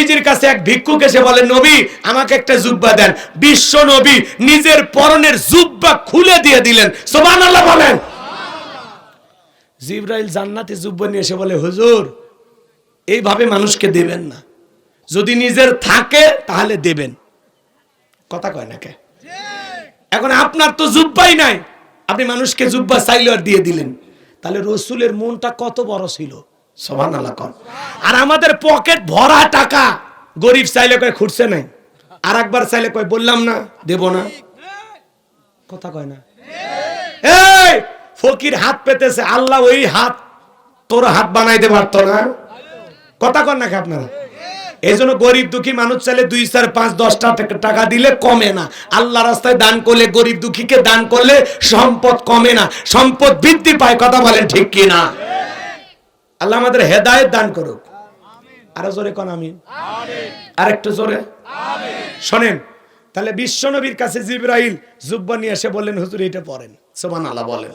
নবীজির কাছে এক ভিক্ষুক এসে বলে, নবী, আমাকে একটা জুব্বা দেন। বিশ্ব নবী নিজের পরনের জুব্বা খুলে দিয়ে দিলেন। সোবান আল্লাহ বলেন। জিব্রাইল জান্নাতে জুব্বা নিয়ে এসে বলে, হুজুর, এইভাবে মানুষকে দেবেন না। যদি নিজের থাকে, তাহলে দেবেন। কথা কয় না কে? এখন আপনার তো জুব্বাই নাই। আপনি মানুষকে জুব্বা চাইলে আর দিয়ে দিলেন। তাহলে রসুলের মনটা কত বড় ছিল? কর আর আমাদের পকেট ভরা টাকা গরিব চাইলে কয় খুঁড়ছে নাই? আর একবার চাইলে কয় বললাম না, দেব না। কথা কয় না। এই, ফকির হাত পেতেছে, আল্লাহ ওই হাত, তোর হাত বানাইতে পারতো না কথা কন নাকি আপনারা? এই জন্য গরিব দুঃখী মানুষ চাইলে দুই, চার, পাঁচ দশটা টাকা- দিলে কমে না। আল্লাহ রাস্তায় দান করলে গরিব দুঃখীকে দান করলে সম্পদ কমে না। সম্পদ বৃদ্ধি পায়, কথা বলেন ঠিক কি না আল্লাহ আমাদের হেদায়েত দান করুক। আরও জোরে কন আমি আর একটু জোরে। শোনেন তাহলে বিশ্বনবীর কাছে জিব্রাইল জুব্বা নিয়ে এসে বললেন হুজুর এটা পড়েন। সোমান আল্লাহ বলেন।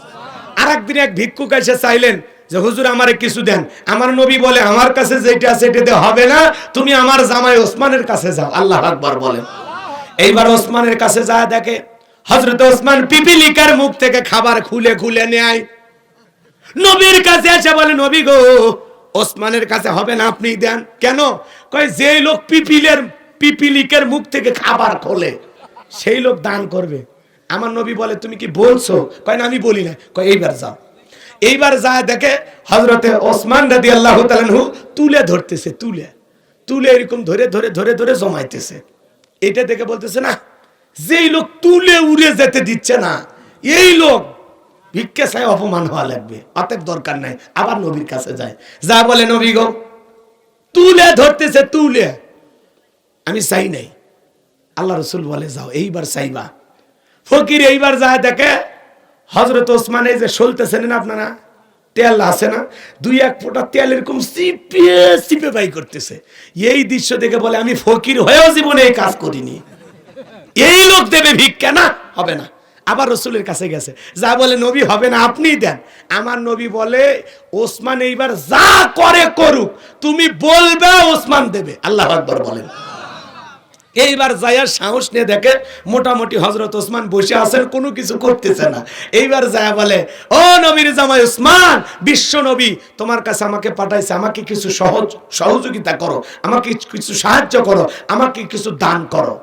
আর একদিন এক ভিক্ষুক এসে চাইলেন যে হুজুর আমারে কিছু দেন। আমার নবী বলে আমার কাছে যেটা আছে এটাতে হবে না তুমি আমার জামাই ওসমানের কাছে যাও। আল্লাহ আকবার বলেন। এইবার ওসমানের কাছে যায় দেখে হজরত ওসমান পিপিলিকার মুখ থেকে খাবার খুলে খুলে নেয়। নবীর কাছে এসে বলে, নবী গো, ওসমানের কাছে হবে না আপনি দেন। কেন? কয় যে লোক পিপিলের, পিপিলিকের মুখ থেকে খাবার খোলে, সেই লোক দান করবে। আমার নবী বলে, তুমি কি বলছো? কয়, না, আমি বলি না কয়, এইবার যাও। এইবার যা দেখে হজরতে ওসমান রাদি আল্লাহ তুলে ধরতেছে, তুলে। তুলে এরকম ধরে ধরে ধরে ধরে জমাইতেছে। এটা দেখে বলতেছে, না, যেই লোক তুলে উড়ে যেতে দিচ্ছে না, এই লোক ভিক্ষে চাই অপমান হওয়া লাগবে, অতএব দরকার নাই, আবার নবীর কাছে যায় যা বলে নবী গো, তুলে ধরতেছে, তুলে। আমি চাই নাই। আল্লাহ রসুল বলে, যাও, এইবার চাইবা। ফকির এইবার যায়, দেখে হজরত ওসমান যে সলতেছেন না আপনারা, তেল আছে না, দুই এক ফোঁটা তেল এরকম চিপে চিপে বাই করতেছে। এই দৃশ্য দেখে বলে, আমি ফকির হয়েও জীবনে এই কাজ করিনি। এই লোক দেবে ভিক্ষা, না, হবে না। আবার রসুলের কাছে গেছে। যা বলে নবী হবে না আপনি দেন। আমার নবী বলে, ওসমান এইবার যা করে করুক, তুমি বলবে, ওসমান দেবে। আল্লাহ আকবর বলেন। এইবার জায়ার সাহস নিয়ে দেখে, মোটামুটি হজরত ওসমান বসে আছেন, কোনো কিছু করতেছে না। এইবার জায়া বলে, ও নবীর জামাই ওসমান, বিশ্ব নবী, তোমার কাছে আমাকে পাঠাইছে, আমাকে কিছু সহজ, সহযোগিতা করো, আমাকে কিছু সাহায্য করো, আমাকে কিছু দান করো।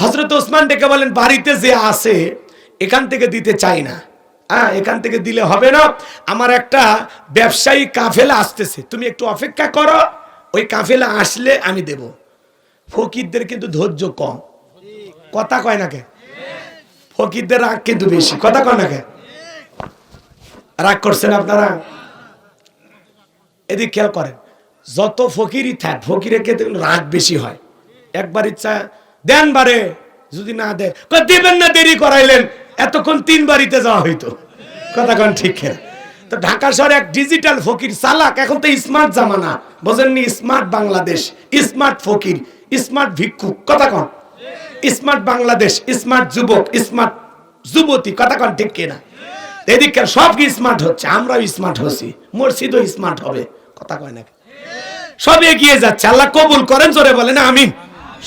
হজরত ওসমান ডেকে বলেন, বাড়িতে যে আছে, এখান থেকে দিতে চাই না। হ্যাঁ এখান থেকে দিলে হবে না। আমার একটা ব্যবসায়ী কাফেলা আসতেছে। তুমি একটু অপেক্ষা করো। ওই কাফেলা আসলে আমি দেব। ফকিরদের কিন্তু ধৈর্য কম। কথা কয় না কে? ফকিরদের রাগ কিন্তু বেশি। কথা কয় না কে? রাগ করছেন আপনারা? এদিক খেয়াল করেন, যত ফকিরই থাক, ফকিরের কিন্তু রাগ বেশি হয়। একবার ইচ্ছা দেন বারে, যদি না দেয় দেবেন না, দেরি করাইলেন। এতক্ষণ তিন বাড়িতে যাওয়া হইতো। কথা কন ঠিক তো ঢাকা শহরে এক ডিজিটাল ফকির চালাক, এখন তো স্মার্ট জামানা। বোঝেননি স্মার্ট বাংলাদেশ স্মার্ট ফকির স্মার্ট ভিক্ষুক। কথা কন। স্মার্ট বাংলাদেশ স্মার্ট যুবক স্মার্ট যুবতী। কথা কন ঠিক কিনা? এদিকে সব কি স্মার্ট হচ্ছে? আমরাও স্মার্ট হচ্ছি। মসজিদও স্মার্ট হবে। কথা কয় না সব এগিয়ে যাচ্ছে। আল্লাহ কবুল করেন, জোরে বলেন, আমিন।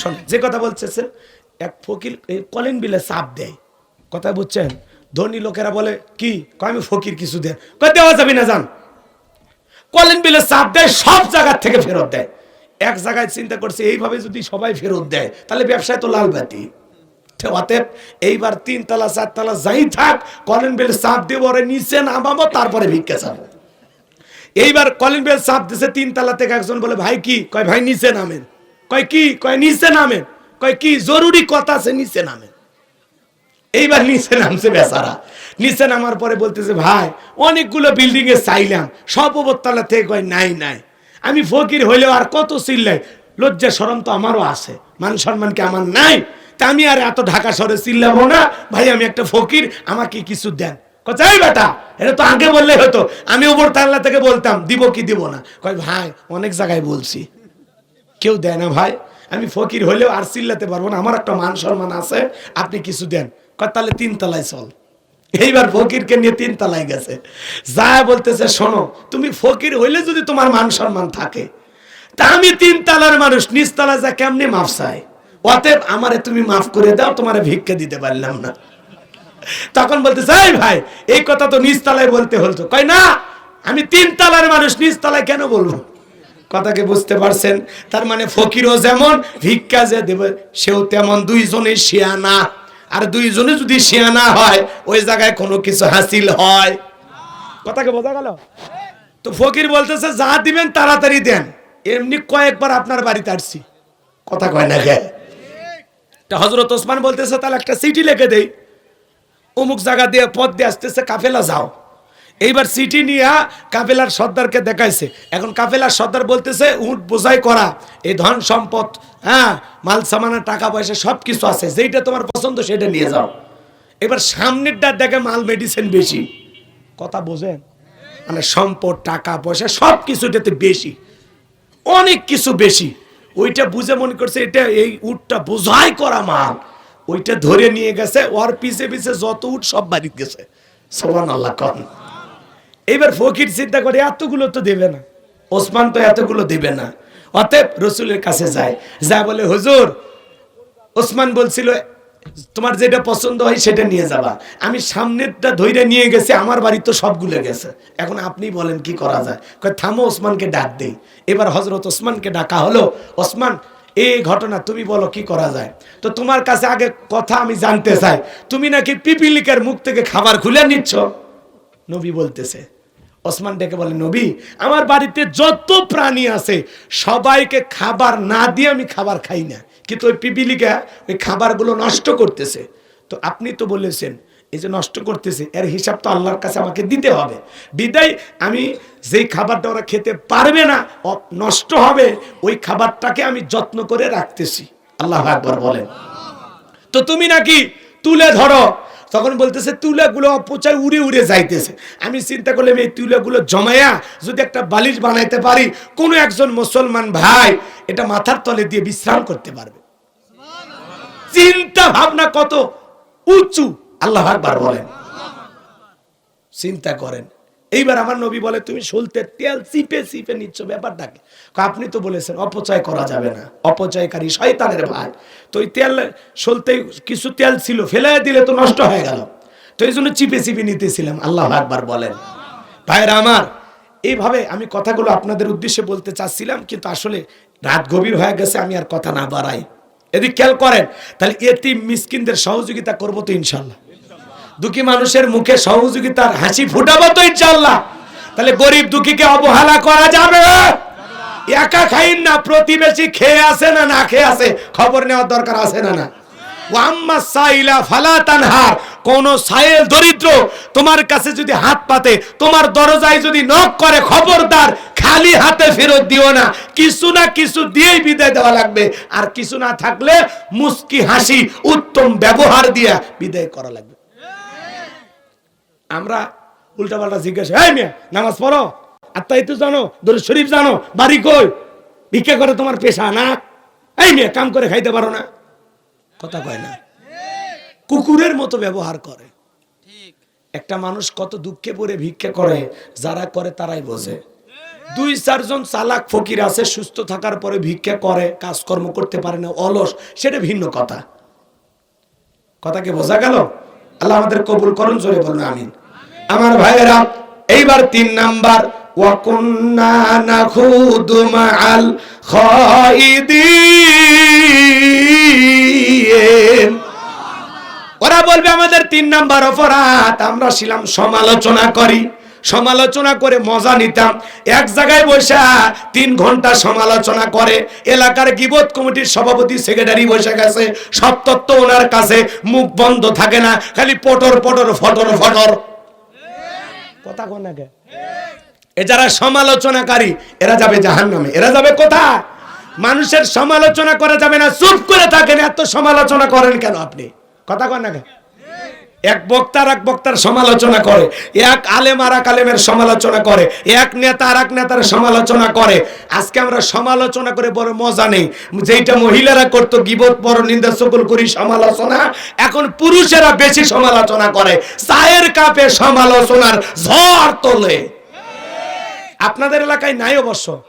শোন, যে কথা বলতেছেন এক ফকির কলিন বিলে চাপ দেয়। কথা বুঝছেন? ধনী লোকেরা বলে, কি? আমি ফকির কিছু দেন দেওয়া যাবে না, যান। কলিন বিলে চাপ দেয়, সব জায়গার থেকে ফেরত দেয়। এক জায়গায় চিন্তা করছে, এইভাবে যদি সবাই ফেরত দেয়, তাহলে ব্যবসায় তো লাল বাতি। অতএব এইবার তিন তালা চার তালা যাই থাক কলিন বিল চাপ দেবো ওরে নিচে নামাবো, তারপরে ভিক্ষা চাবো। এইবার কলিন বেল চাপ দিছে তিন তালা থেকে একজন বলে, ভাই, কি? কয়, ভাই, নিচে নামেন। কয় কি? কয় নিচে নামেন কয় কি? জরুরি কথা আছে, নিচে নামেন এইবার নিচে নামছে বেচারা। নিচে নামার পরে বলতেছে, ভাই, অনেকগুলো বিল্ডিং এ চাইলাম। সব উপরতলা থেকে কয়, নাই নাই। আমি ফকির হইলেও আর কত চিল্লাই। লজ্জা সরম তো আমারও আছে। মান সম্মান কি আমার নাই? তা আমি আর এত ঢাকা শহরে চিল্লাবো না। ভাই, আমি একটা ফকির, আমাকে কিছু দেন। কোথায় বেটা, এটা তো আগে বললেই হতো। আমি উপর তাল্লা থেকে বলতাম, দিব কি, দিব না। কয়, ভাই, অনেক জায়গায় বলছি। কেউ দেয় না ভাই। আমি ফকির হলেও আর চিল্লাতে পারব না। আমার একটা মান সম্মান আছে, আপনি কিছু দেন। তাহলে তিন তলায় চল। এইবার ফকিরকে নিয়ে তিন তলায় গেছে। যা বলতেছে, শোনো, তুমি ফকির হইলে যদি তোমার মান সম্মান থাকে, তা আমি তিন তালার মানুষ, নিচ তালা যা কেমনি মাফ চাই? অতএব আমারে তুমি মাফ করে দাও, তোমারে ভিক্ষা দিতে পারলাম না। তখন বলতেছে, এই ভাই, এই কথা তো নিচ তলায় বলতে হতো কয়, না, আমি তিন তালার মানুষ, নিচ তলায় কেন বলব? কথাকে বুঝতে পারছেন? তার মানে ফকিরও যেমন, ভিক্ষা যে দেবে, সেও তেমন। দুইজনে শিয়ানা আর দুইজনে যদি শিয়ানা হয়, ওই জায়গায় কোনো কিছু হাসিল হয়। কথাকে বোঝা গেল? তো ফকির বলতেছে, যা দিবেন, তাড়াতাড়ি দেন। এমনি কয়েকবার আপনার বাড়িতে আসছি। কথা কয় না গে হজরত ওসমান বলতেছে, তাহলে একটা সিটি লিখে দেই। অমুক জায়গা দিয়ে পথ দিয়ে আসতেছে, কাফেলা যাও। এইবার সিটি নিয়ে কাফেলার সর্দারকে দেখাইছে। এখন কাফেলার সর্দার বলতেছে, উট বোঝাই করা এই ধন সম্পদ হ্যাঁ মাল, সামানা, টাকা, পয়সা সব কিছু আছে, যেইটা তোমার পছন্দ সেটা নিয়ে যাও। এবার সামনেরটা দেখে মাল মেডিসিন বেশি। কথা বোঝেন? মানে সম্পদ, টাকা, পয়সা সব কিছু এটাতে বেশি। অনেক কিছু বেশি। ওইটা বুঝে মনে করছে, এটা, এই উটটা বোঝাই করা মাল। ওইটা ধরে নিয়ে গেছে, ওর পিছে পিছে যত উট সব বাড়িতে গেছে। সোমান আল্লাহ কন। এবার ফকির চিন্তা করে, এতগুলো তো দেবে না। ওসমান তো এতগুলো দেবে না। অতএব রসুলের কাছে যায়। যা বলে, হুজুর, ওসমান বলছিল, তোমার যেটা পছন্দ হয় সেটা নিয়ে যাবা। আমি সামনেরটা ধইরে নিয়ে গেছি, আমার বাড়ি তো সবগুলো গেছে। এখন আপনি বলেন, কি করা যায়? থামো ওসমানকে ডাক দেই। এবার হজরত ওসমানকে ডাকা হলো। ওসমান, এই ঘটনা তুমি বলো, কি করা যায়? তো তোমার কাছে আগে কথা আমি জানতে চাই। তুমি নাকি পিপিলিকার মুখ থেকে খাবার খুলে নিচ্ছ? নবী বলতেছে ওসমান ডেকে বলে, নবী, আমার বাড়িতে যত প্রাণী আছে, সবাইকে খাবার না দিয়ে আমি খাবার খাই না। কিন্তু ওই পিপিলিকা ওই খাবারগুলো নষ্ট করতেছে। তো আপনি তো বলেছেন, এই যে নষ্ট করতেছে, এর হিসাব তো আল্লাহর কাছে আমাকে দিতে হবে। বিদায়, আমি যেই খাবারটা ওরা খেতে পারবে না নষ্ট হবে, ওই খাবারটাকে আমি যত্ন করে রাখতেছি। আল্লাহ একবার বলেন। তো তুমি নাকি তুলে ধরো তখন বলতেছে, তুলাগুলো অপচয় উড়ে উড়ে যাইতেছে। আমি চিন্তা করলাম, এই তুলাগুলো জমায়া যদি একটা বালিশ বানাইতে পারি, কোনো একজন মুসলমান ভাই এটা মাথার তলে দিয়ে বিশ্রাম করতে পারবে। চিন্তা ভাবনা কত উঁচু, আল্লাহ একবার বলেন। চিন্তা করেন এইবার আমার নবী বলে, তুমি সলতে তেল চিপে চিপে নিচ্ছ, ব্যাপারটাকে। আপনি তো বলেছেন, অপচয় করা যাবে না। অপচয়কারী শয়তানের ভাই তো ওই তেল সলতে কিছু তেল ছিল ফেলে দিলে তো নষ্ট হয়ে গেল। তো এই জন্য চিপে চিপে নিতেছিলাম, আল্লাহ একবার বলেন। ভাইরা আমার, এইভাবে আমি কথাগুলো আপনাদের উদ্দেশ্যে বলতে চাচ্ছিলাম, কিন্তু আসলে রাত গভীর হয়ে গেছে, আমি আর কথা না বাড়াই। এদিক খেয়াল করেন, তাহলে এটি মিসকিনদের সহযোগিতা করব তো ইনশাল্লাহ। দুঃখী মানুষের মুখে সহযোগিতার হাসি ফুটাবো তো ইনশাল্লাহ তাহলে গরিব দুঃখীকে অবহেলা করা যাবে? একা খাইন না, প্রতিবেশী খেয়ে আসে না না খেয়ে আসে, খবর নেওয়ার দরকার আছে না না? কোন সাইল দরিদ্র তোমার কাছে যদি হাত পাতে, তোমার দরজায় যদি নক করে, খবরদার, খালি হাতে ফেরত দিও না। কিছু না কিছু দিয়েই বিদায় দেওয়া লাগবে। আর কিছু না থাকলে মুস্কি হাসি উত্তম ব্যবহার দিয়া বিদায় করা লাগবে। আমরা উল্টাপাল্টা জিজ্ঞাসা, এই নামাজ পড়ো? আত্মাই তো জানো, দরুদ শরীফ জানো, বাড়ি কই? ভিক্ষা করে তোমার পেশা না? এই মেয়ে, কাম করে খাইতে পারো না। কথা কয় না। কুকুরের মতো ব্যবহার করে। একটা মানুষ কত দুঃখে পড়ে ভিক্ষা করে, যারা করে তারাই বোঝে। দুই, চারজন চালাক ফকির আছে, সুস্থ থাকার পরে ভিক্ষা করে, কাজকর্ম করতে পারে না, অলস, সেটা ভিন্ন কথা। কথাকে বোঝা গেল? আল্লাহ আমাদের কবুল করুন, জোরে বলুন, আমিন। আমার ভাইয়েরা, এইবার তিন নাম্বার খাইদিন। ওরা বলবে, আমাদের তিন নাম্বার অপরাধ, আমরা ছিলাম সমালোচনা করি। সমালোচনা করে মজা নিতাম। এক জায়গায় বসে তিন ঘণ্টা সমালোচনা করে, এলাকার গিবত কমিটির সভাপতি, সেক্রেটারি বসে গেছে। সব তত্ত্ব ওনার কাছে, মুখ বন্ধ থাকে না, খালি পটর পটর, ফটর ফটর। কথা কোন আগে? এ যারা সমালোচনাকারী, এরা যাবে জাহান নামে এরা যাবে কোথা মানুষের সমালোচনা করা যাবে না, চুপ করে থাকেন, এত সমালোচনা করেন কেন আপনি? কথা কন কেন? এক বক্তার এক বক্তার সমালোচনা করে। এক আলেম আর এক আলেমের সমালোচনা করে। এক নেতা আর এক নেতার সমালোচনা করে। আজকে আমরা সমালোচনা করে বড় মজা নেই। যেটা মহিলারা করতো, গিবত, বড় নিন্দা, সকল করি সমালোচনা। এখন পুরুষেরা বেশি সমালোচনা করে। চায়ের কাপে সমালোচনার ঝড় তোলে। আপনাদের এলাকায় নাই অবশ্য।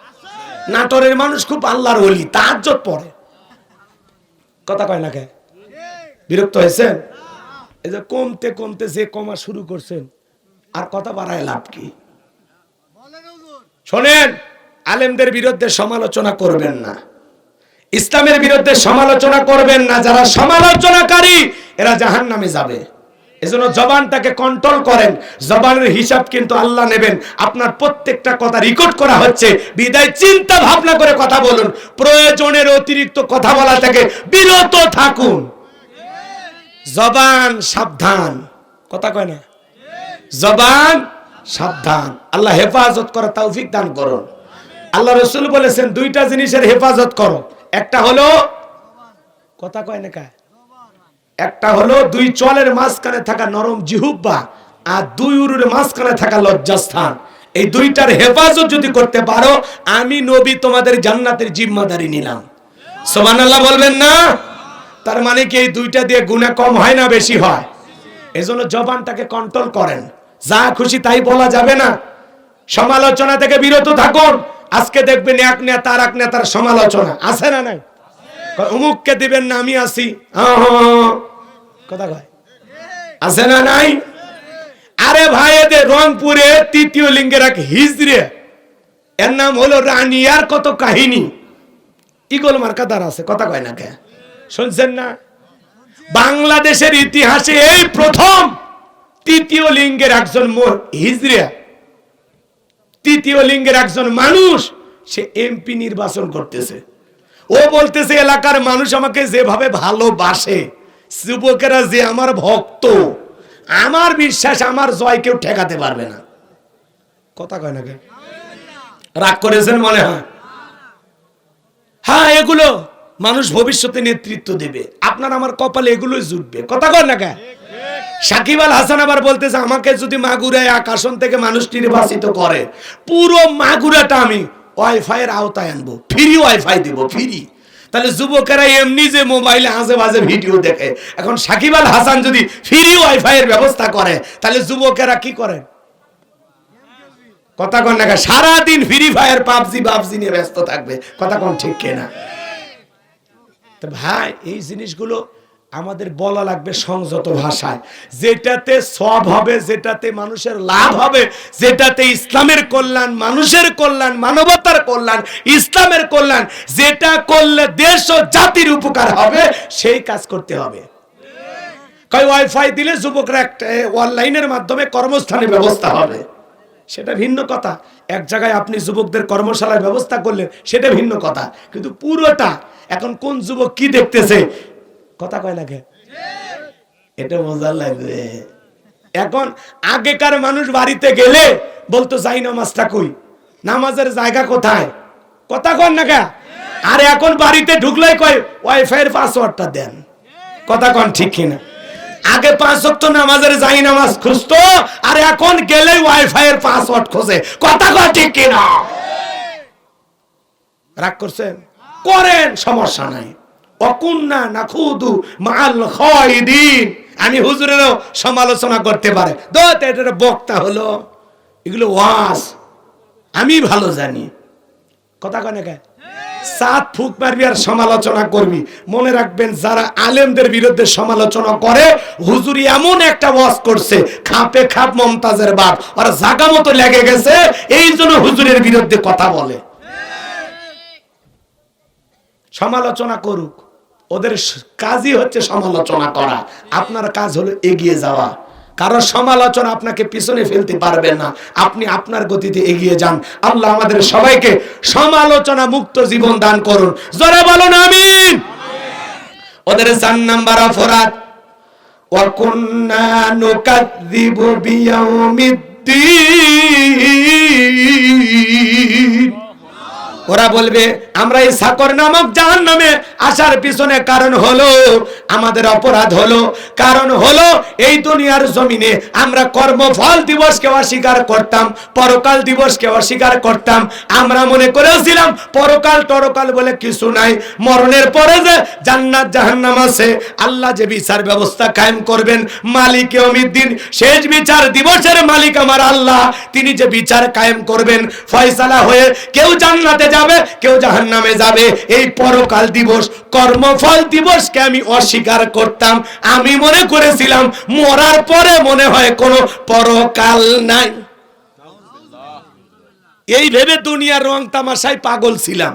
নাটোরের মানুষ খুব আল্লাহর ওলি তাহাজ্জত পড়ে। কথা কয় না কে? বিরক্ত হয়েছেন? এই যে কমতে কমতে যে কমা শুরু করছেন আর কথা বাড়ায় লাভ কি? শোনেন আলেমদের বিরুদ্ধে সমালোচনা করবেন না। ইসলামের বিরুদ্ধে সমালোচনা করবেন না। যারা সমালোচনাকারী এরা জাহান নামে যাবে। এজন্য জবানটাকে কন্ট্রোল করেন। জবানের হিসাব কিন্তু আল্লাহ নেবেন। আপনার প্রত্যেকটা কথা রেকর্ড করা হচ্ছে। বিদায় চিন্তা ভাবনা করে কথা বলুন। প্রয়োজনের অতিরিক্ত কথা বলা থেকে বিরত থাকুন। জবান সাবধান। কথা কয় না? জবান সাবধান। আল্লাহ হেফাজত করা তৌফিক দান করুন। আল্লাহ রসুল বলেছেন, দুইটা জিনিসের হেফাজত করো। একটা হলো, কথা কয় না একটা হলো, দুই চলের মাঝখানে থাকা নরম জিহুব্বা আর দুই উরুর মাঝখানে থাকা লজ্জাস্থান। এই দুইটার হেফাজত যদি করতে পারো, আমি নবী তোমাদের জান্নাতের জিম্মাদারি নিলাম। সোমানাল্লাহ বলবেন না? তার মানে কি এই দুইটা দিয়ে গুণা কম হয় না বেশি হয়? এজন্য জবানটাকে কন্ট্রোল করেন। যা খুশি তাই বলা যাবে না। সমালোচনা থেকে বিরত থাকুন। আজকে দেখবেন এক নেতা আর এক নেতার সমালোচনা। আছে না নাই? কয়, অমুককে দিবেন না আমি আসি কথা কয়। আছে না নাই? আরে ভাই এদের রংপুরে তৃতীয় লিঙ্গের এক হিজড়ে। এর নাম হলো রানিয়ার কত কাহিনী। ইগল মার্কাদার আছে কথা কয় না কে? শুনছেন না? বাংলাদেশের ইতিহাসে এই প্রথম তৃতীয় লিঙ্গের একজন হিজড়ে তৃতীয় লিঙ্গের একজন মানুষ, সে এমপি নির্বাচন করতেছে। ও বলতেছে, এলাকার মানুষ আমাকে যেভাবে ভালোবাসে, যুবকেরা যে আমার ভক্ত, আমার বিশ্বাস, আমার জয় কেউ ঠেকাতে পারবে না। কথা কয় না রাগ করেছেন মনে হয়? হ্যাঁ এগুলো মানুষ ভবিষ্যতে নেতৃত্ব দেবে। আপনার আমার কপালে এগুলোই জুটবে। কথা কর না কে সাকিব আল হাসান আবার বলতেছে আমাকে যদি মাগুরায় আকাশন থেকে মানুষ নির্বাচিত করে, পুরো মাগুরাটা আমি ওয়াইফাই এর আওতায় আনব। ফ্রি ওয়াইফাই দিব, ফ্রি। তাহলে যুবকেরা এমনি যে মোবাইলে আজে বাজে ভিডিও দেখে, এখন সাকিব আল হাসান যদি ফ্রি ওয়াইফাই এর ব্যবস্থা করে, তাহলে যুবকেরা কি করে? কথা কন না সারাদিন ফ্রি ফায়ার, পাবজি পাবজি নিয়ে ব্যস্ত থাকবে। কথা কন ঠিক কেনা? তো ভাই, এই জিনিসগুলো আমাদের বলা লাগবে সংযত ভাষায়। যেটাতে সব হবে, যেটাতে মানুষের লাভ হবে, যেটাতে ইসলামের কল্যাণ, মানুষের কল্যাণ, মানবতার কল্যাণ, ইসলামের কল্যাণ, যেটা করলে দেশ ও জাতির উপকার হবে, সেই কাজ করতে হবে। কয় ওয়াইফাই দিলে যুবকরা একটা অনলাইনের মাধ্যমে কর্মস্থানের ব্যবস্থা হবে। সেটা ভিন্ন কথা। এক জায়গায় আপনি যুবকদের কর্মশালার ব্যবস্থা করলেন, সেটা ভিন্ন কথা। কিন্তু পুরোটা, এখন কোন যুবক কি দেখতেছে? কথা কয় না এটা মজা লাগবে। এখন আগেকার মানুষ বাড়িতে গেলে বলতো, যাই নামাজটা কই। নামাজের জায়গা কোথায়? কথা কন না কে? আর এখন বাড়িতে ঢুকলেই কয় ওয়াইফাই এর পাসওয়ার্ডটা দেন। কথা কন ঠিক কিনা? আগে পাঁচ ওয়াক্ত নামাজের যাই নামাজ খুঁজতো, আর এখন গেলে ওয়াইফাই এর পাসওয়ার্ড খোঁজে। কথা কন ঠিক কিনা? রাগ করছেন? করেন, সমস্যা নাই। অকুন্না না খুদু মাল খয়দিন আমি হুজুরেরও সমালোচনা করতে পারে। দত এটা বক্তা হলো, এগুলো ওয়াস আমি ভালো জানি। কথা কনে কে? সাত ফুক মারবি আর সমালোচনা করবি। মনে রাখবেন, যারা আলেমদের বিরুদ্ধে সমালোচনা করে, হুজুরি এমন একটা ওয়াজ করছে, খাপে খাপ মমতাজের বাপ, আর জাগা মতো লেগে গেছে, এই জন্য হুজুরের বিরুদ্ধে কথা বলে। সমালোচনা করুক। ওদের কাজই হচ্ছে সমালোচনা করা। আপনার কাজ হলো এগিয়ে যাওয়া। কারও সমালোচনা আপনাকে পিছনে ফেলতে পারবে না। আপনি আপনার গতিতে এগিয়ে যান। আল্লাহ আমাদের সবাইকে সমালোচনা মুক্ত জীবন দান করুন। জোরে বলুন, আমিন। ওদের চার নাম্বার অপরাধ। ওরা বলবে আমরা এই সাকর নামক জাহান নামে আসার পিছনে কারণ হলো, আমাদের অপরাধ হলো। কারণ হলো, এই দুনিয়ার জমিনে আমরা কর্মফল দিবসকে অস্বীকার করতাম, পরকাল দিবসকে অস্বীকার করতাম। আমরা মনে করেছিলাম, পরকাল টরকাল বলে কিছু নাই। মরণের পরে যে জান্নাত জাহান্নাম আছে, আল্লাহ যে বিচার ব্যবস্থা কায়েম করবেন, মালিক অমিদ্দিন শেষ বিচার দিবসের মালিক আমার আল্লাহ। তিনি যে বিচার কায়েম করবেন, ফয়সালা হয়ে কেউ জান্নাতে যাবে, কেউ জাহান্নামে যাবে। এই পরকাল দিবস, কর্মফল দিবসকে আমি অস্বীকার করতাম। আমি মনে করেছিলাম, মরার পরে মনে হয় কোনো পরকাল নাই। এই ভেবে দুনিয়ার রং তামাশায় পাগল ছিলাম।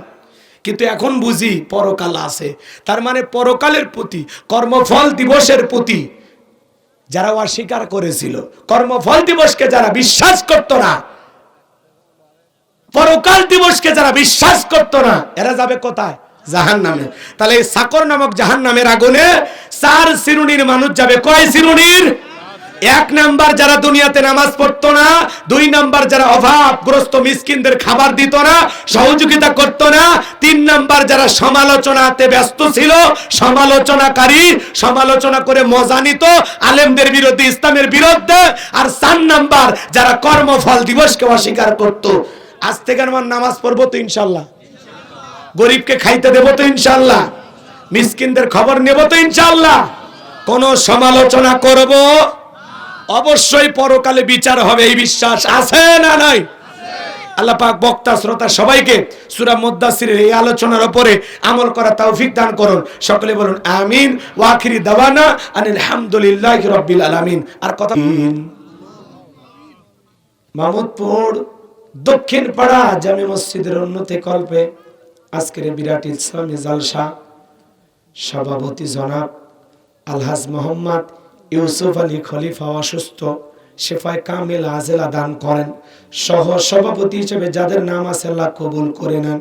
কিন্তু এখন বুঝি পরকাল আছে। তার মানে পরকালের প্রতি, কর্মফল দিবসের প্রতি যারা অস্বীকার করেছিল, কর্মফল দিবসকে যারা বিশ্বাস করত না পরকাল দিবসকে যারা বিশ্বাস করত না, এরা যাবে কোথায়? জাহান নামে তাহলে সাকর নামক জাহান নামের আগুনে চার শ্রেণির মানুষ যাবে। কয় শ্রেণির এক নাম্বার যারা দুনিয়াতে নামাজ পড়তো না, দুই নাম্বার যারা অভাবগ্রস্ত মিসকিনদের খাবার দিত না, সহযোগিতা করত না, তিন নাম্বার যারা সমালোচনাতে ব্যস্ত ছিল, সমালোচনাকারী, সমালোচনা করে মজা নিত, আলেমদের বিরুদ্ধে, ইসলামের বিরুদ্ধে, আর চার নাম্বার যারা কর্মফল দিবসকে অস্বীকার করত। আজ থেকে আমার নামাজ পড়ব তো ইনশাল্লাহ। গরিবকে খাইতে দেবো তো ইনশাল্লাহ। মিসকিনদের খবর নেব তো ইনশাল্লাহ। কোন সমালোচনা করব? অবশ্যই পরকালে বিচার হবে, এই বিশ্বাস আছে না নাই? আল্লাহ পাক বক্তা, শ্রোতা সবাইকে সূরা মুদ্দাসিরের এই আলোচনার উপরে আমল করা তৌফিক দান করুন। সকলে বলুন, আমিন। ওয়া আখিরি দাওয়ানা আনিল হামদুলিল্লাহি রাব্বিল আলামিন। আর কথা মামুদপুর দক্ষিণ পাড়া জামে মসজিদের উন্নতি কল্পে আজকের বিরাট ইসলামী জালসা। সভাপতি জনাব আলহাজ মোহাম্মদ ইউসুফ আলী খলিফা অসুস্থ শেফায় কামিল আজেলা দান করেন। সহ সভাপতি হিসেবে যাদের নাম আছে আল্লাহ কবুল করে নেন।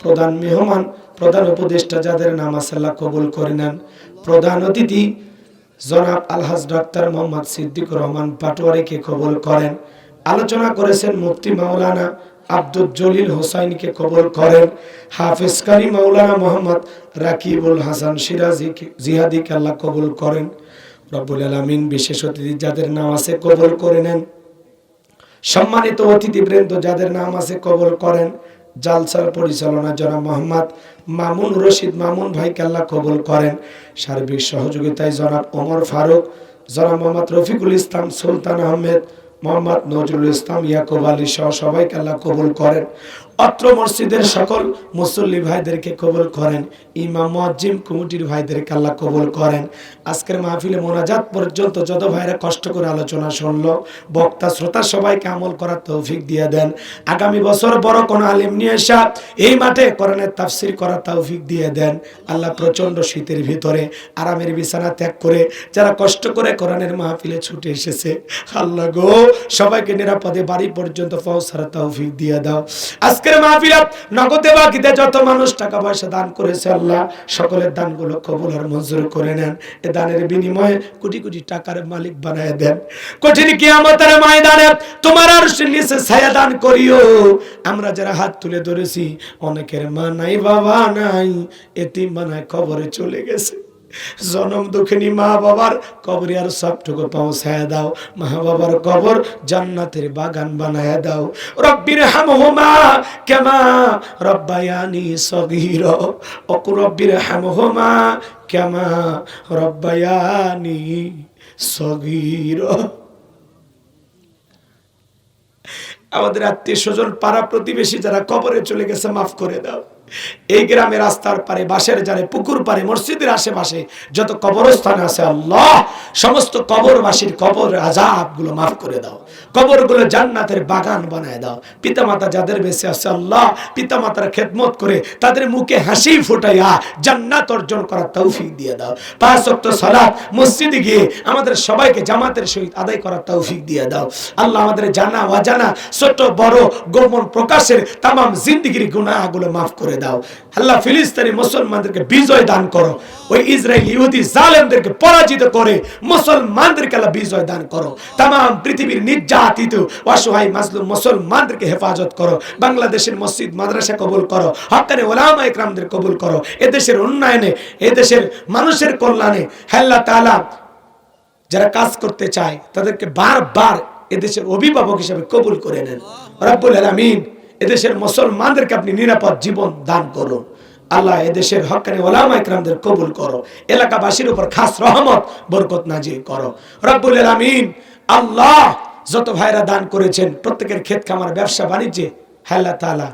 প্রধান মেহমান, প্রধান উপদেষ্টা যাদের নাম আছে আল্লাহ কবুল করে নেন। প্রধান অতিথি জনাব আলহাজ ডাক্তার মোহাম্মদ সিদ্দিকুর রহমান পাটোয়ারিকে কবুল করেন। আলোচনা করেছেন মুফতি মাওলানা আব্দুল জলিল হোসাইনকে কবুল করেন। হাফিজ কারি মাওলানা মোহাম্মদ রাকিবুল হাসান সিরাজি জিহাদিকে আল্লাহ কবুল করেন। রব্বুল আলমিন বিশেষ অতিথি যাদের নাম আছে কবুল করে নেন। সম্মানিত অতিথিবৃন্দ যাদের নাম আছে কবল করেন। জালসার পরিচালনা জনাব মোহাম্মদ মামুন রশিদ মামুন ভাইকে আল্লাহ কবল করেন। সার্বিক সহযোগিতায় জনাব ওমর ফারুক, জনাব মোহাম্মদ রফিকুল ইসলাম সুলতান আহমেদ মোহাম্মদ নজরুল ইসলাম ইয়াকুব আলী সহ সবাইকে আল্লাহ কবুল করেন। অত্র মসজিদের সকল মুসল্লি ভাইদেরকে কবুল করেন, ইমাম, মুয়াজ্জিম, কমিটির ভাইদেরকে আল্লাহ কবুল করেন। আজকের মাহফিলে মোনাজাত পর্যন্ত যত ভাইরা কষ্ট করে আলোচনা শুনলো, বক্তা, শ্রোতা সবাইকে আমল করার তৌফিক দিয়ে দেন। আগামী বছর বড় কোনো আলিম নিয়ে এসা এই মাঠে কোরআনের তাফসির করার তৌফিক দিয়ে দেন। আল্লাহ প্রচণ্ড শীতের ভিতরে আরামের বিছানা ত্যাগ করে যারা কষ্ট করে কোরআনের মাহফিলে ছুটে এসেছে, আল্লাহ গো, সবাইকে নিরাপদে বাড়ি পর্যন্ত পৌঁছার তৌফিক দিয়ে দাও। আজকের মাহফিলাত নগদে বাকিতে যত মানুষ টাকা পয়সা দান করেছে আল্লাহ, সকলের দানগুলো কবুল আর মঞ্জুর করে নেন। এ দানের বিনিময়ে কোটি কোটি টাকার মালিক বানায় দেন। কঠিন কিয়ামতের ময়দানে তোমার আর নিচে ছায়া দান করিও। আমরা যারা হাত তুলে ধরেছি, অনেকের মা নাই, বাবা নাই এতিম বানায় কবরে চলে গেছে। জনম দুঃখিনী মা বাবার কবরে আর সবটুকু পৌঁছায় দাও। মা বাবার কবর জান্নাতের বাগান বানায় দাও। রব্বির হামহুমা কেমা রব্বায়ানি সগীর। অকু রব্বির হামহুমা কেমা রব্বায়ানি সগীর। আমাদের আত্মীয় স্বজন পাড়া প্রতিবেশী যারা কবরে চলে গেছে, মাফ করে দাও। এই গ্রামে রাস্তার পারে বাসের জারে পুকুর পারে মসজিদের আশেপাশে যত কবরস্থান আছে, আল্লাহ, সমস্ত কবরবাসীর কবর আজাবগুলো মাফ করে দাও। কবরগুলো জান্নাতের বাগান বানায় দাও। পিতামাতা যাদের বেঁচে আছে, আল্লাহ, পিতামাতার খেদমত করে তাদের মুখে হাসি ফুটাইয়া জান্নাত অর্জন করার তৌফিক দিয়ে দাও। পাঁচ ওয়াক্ত সালাত, মসজিদে গিয়ে আমাদের সবাইকে জামাতের সহিত আদায় করার তৌফিক দিয়ে দাও। আল্লাহ আমাদের জানা, অজানা, ছোট, বড়, গোপন প্রকাশের তামাম জিন্দিগির গুনাহগুলো মাফ করে দাও। দাও। আল্লাহ ফিলিস্তিনি মুসলমানদেরকে বিজয় দান করো। ওই ইসরায়েল ইহুদি জালেমদেরকে পরাজিত করে মুসলমানদেরকে আল্লাহ বিজয় দান করো। তাম পৃথিবীর নির্যাতিত, অসহায় মাজলুম মুসলমানদেরকে হেফাজত করো। বাংলাদেশের মসজিদ, মাদ্রাসা কবুল করো। হকানে ওলামা ইকরামদের কবুল করো। এদেশের উন্নয়নে, এদেশের মানুষের কল্যাণে আল্লাহ তাআলা যারা কাজ করতে চায়, তাদেরকে বারবার এদেশের অভিভাবক হিসেবে কবুল করে নেন। রব্বুল আলামিন এদেশের মুসলমানদেরকে আপনি নিরাপদ জীবন দান করুন। আল্লাহ এদেশের হকানি ওলামা ইকরামদের কবুল করো। এলাকাবাসীর উপর খাস রহমত, বরকত নাজির করো। রব্বুল আলামিন, আল্লাহ যত ভাইরা দান করেছেন, প্রত্যেকের ক্ষেত খামার, ব্যবসা, বাণিজ্যে, আল্লাহ তাআলা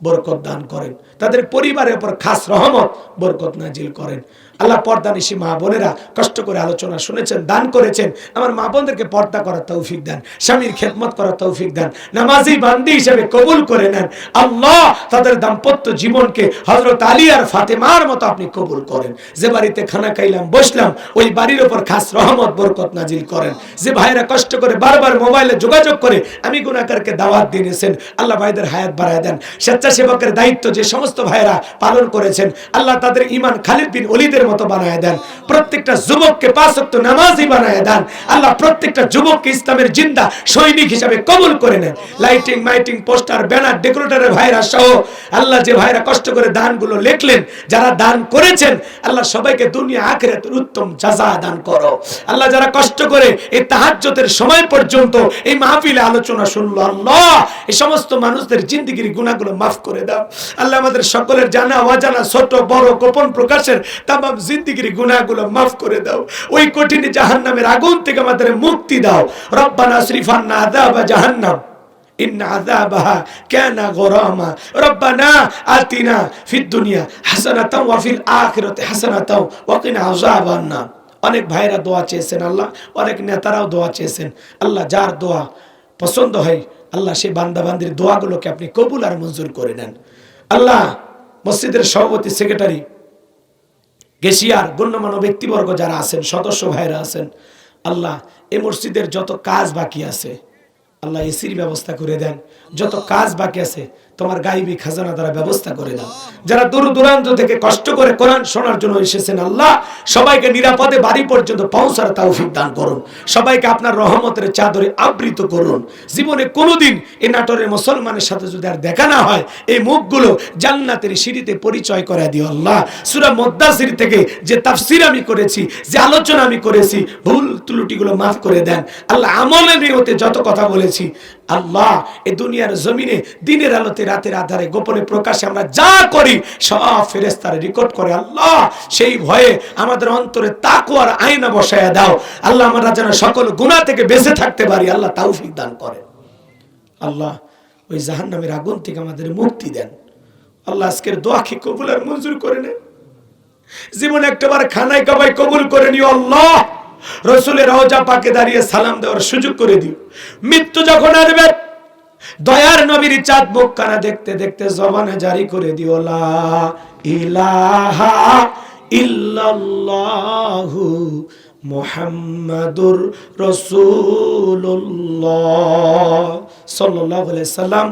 বরকত দান করেন। তাদের পরিবারের উপর খাস রহমত, বরকত নাজিল করেন। আল্লাহ পর্দা নিশি মা বোনেরা কষ্ট করে আলোচনা শুনেছেন, দান করেছেন। আমার মা বোনদেরকে পর্দা করার তৌফিক দেন, স্বামীর খেদমত করার তৌফিক দেন, নামাজি বান্দি হিসেবে কবুল করে নেন। আল্লাহ তাদের দাম্পত্য জীবনকে হজরত আলী আর ফাতেমার মতো আপনি কবুল করেন। যে বাড়িতে খানা খাইলাম, বসলাম, ওই বাড়ির উপর খাস রহমত, বরকত নাজিল করেন। যে ভাইরা কষ্ট করে বারবার মোবাইলে যোগাযোগ করে, আমি গুণাকারকে দাওয়াত দিয়েছেন আল্লাহ ভাইদের হায়াত বাড়ায় দেন। স্বেচ্ছাসেবকের দায়িত্ব যে সমস্ত ভাইরা পালন করেছেন, আল্লাহ তাদের ইমান খালিদ বিন অলিদের বানায় দেন। প্রত্যেকটা যুবককে পাঁচক্ত নামাজি বানায় দেন। আল্লাহ প্রত্যেকটা যুবককে ইসলামের জিন্দা সৈনিক হিসাবে কবুল করে নেন। লাইটিং, মাইটিং, পোস্টার, ব্যানার, ডেকোরেটরের ভাইরা সহ আল্লাহ যে ভাইরা কষ্ট করে দানগুলো লেখলেন, যারা দান করেছেন, আল্লাহ সবাইকে দুনিয়া আখেরাতের উত্তম জাযা দান করো। আল্লাহ যারা কষ্ট করে এই তাহাজ্জুদের সময় পর্যন্ত এই মাহফিলে আলোচনা শুনলো, আল্লাহ, এই সমস্ত মানুষদের জিন্দিগির গুণাগুলো মাফ করে দাও। আল্লাহ আমাদের সকলের জানা অজানা ছোট, বড়, গোপন প্রকাশের তামাম জিন্দিগির গুণাগুলো মাফ করে দাও ওই কঠিন জাহান্নামের আগুন থেকে আমাদের মুক্তি দাও রব্বানা শ্রীফান্না আদাবা জাহান্নাম إن عذابها كان غراما ربنا آتنا في الدنيا حسنة وفي الآخرة حسنة وقنا عذاب النار অনেক ভাইরা দোয়া চেয়েছেন আল্লাহ অনেক নেতারাও দোয়া চেয়েছেন আল্লাহ যার দোয়া পছন্দ হয় আল্লাহ সেই বান্দাবান্দির দোয়াগুলোকে আপনি কবুল আর মঞ্জুর করে নেন আল্লাহ মসজিদের সভাপতি সেক্রেটারি গেশিয়ার গণ্যমান্য ব্যক্তিবর্গ যারা আছেন, সদস্য ভাইরা আছেন, আল্লাহ এ মসজিদের যত কাজ বাকি আছে, আল্লাহ এসির ব্যবস্থা করে দেন। যত কাজ বাকি আছে তোমার গাইবি খাজানা দ্বারা ব্যবস্থা করে দাও। যারা দূর দূরান্ত থেকে কষ্ট করে কোরআন শোনার জন্য এসেছেন আল্লাহ, সবাইকে নিরাপদে বাড়ি পর্যন্ত পৌঁছার তৌফিক দান করুন। সবাইকে আপনার রহমতের চাদরে আবৃত করুন। জীবনে কোনোদিন এই নাটোরের মুসলমানের সাথে যদি আর দেখা না হয়, এই মুখগুলো জান্নাতের সিঁড়িতে পরিচয় করে দিও আল্লাহ। সুরা মদ্দাসির থেকে যে তাফসির আমি করেছি, যে আলোচনা আমি করেছি, ভুল ত্রুটিগুলো মাফ করে দেন। আল্লাহ আমলের নিয়তে যত কথা বলেছি আল্লাহ এই দুনিয়ার জমিনে, দিনের আলোতে, রাতের আধারে, গোপনে প্রকাশে আমরা যা করি, সব ফেরেস্তারে রেকর্ড করে, আল্লাহ, সেই ভয়ে আমাদের অন্তরে তাকুয়ার আয়না বসায় দাও। আল্লাহ, আমরা যেন সকল গুণা থেকে বেঁচে থাকতে পারি, আল্লাহ তাওফিক দান করে আল্লাহ, ওই জাহান্নামের আগুন থেকে আমাদের মুক্তি দেন। আল্লাহ, আজকের দোয়াকে কবুল আর মঞ্জুর করে নেন? জীবনে একটাবার খানায় কাবাই কবুল করে নিও আল্লাহ। রসুলের রওজা পাকে দাঁড়িয়ে সালাম দেওয়ার সুযোগ করে দিও। মৃত্যু যখন আসবে, দয়ার নবীর চাঁদ মুখ কানা দেখতে দেখতে জবানে জারি করে দিও, লা ইলাহা ইল্লাল্লাহু মুহাম্মাদুর রাসূলুল্লাহ। সাল্লাল্লাহু আলাইহি সাল্লাম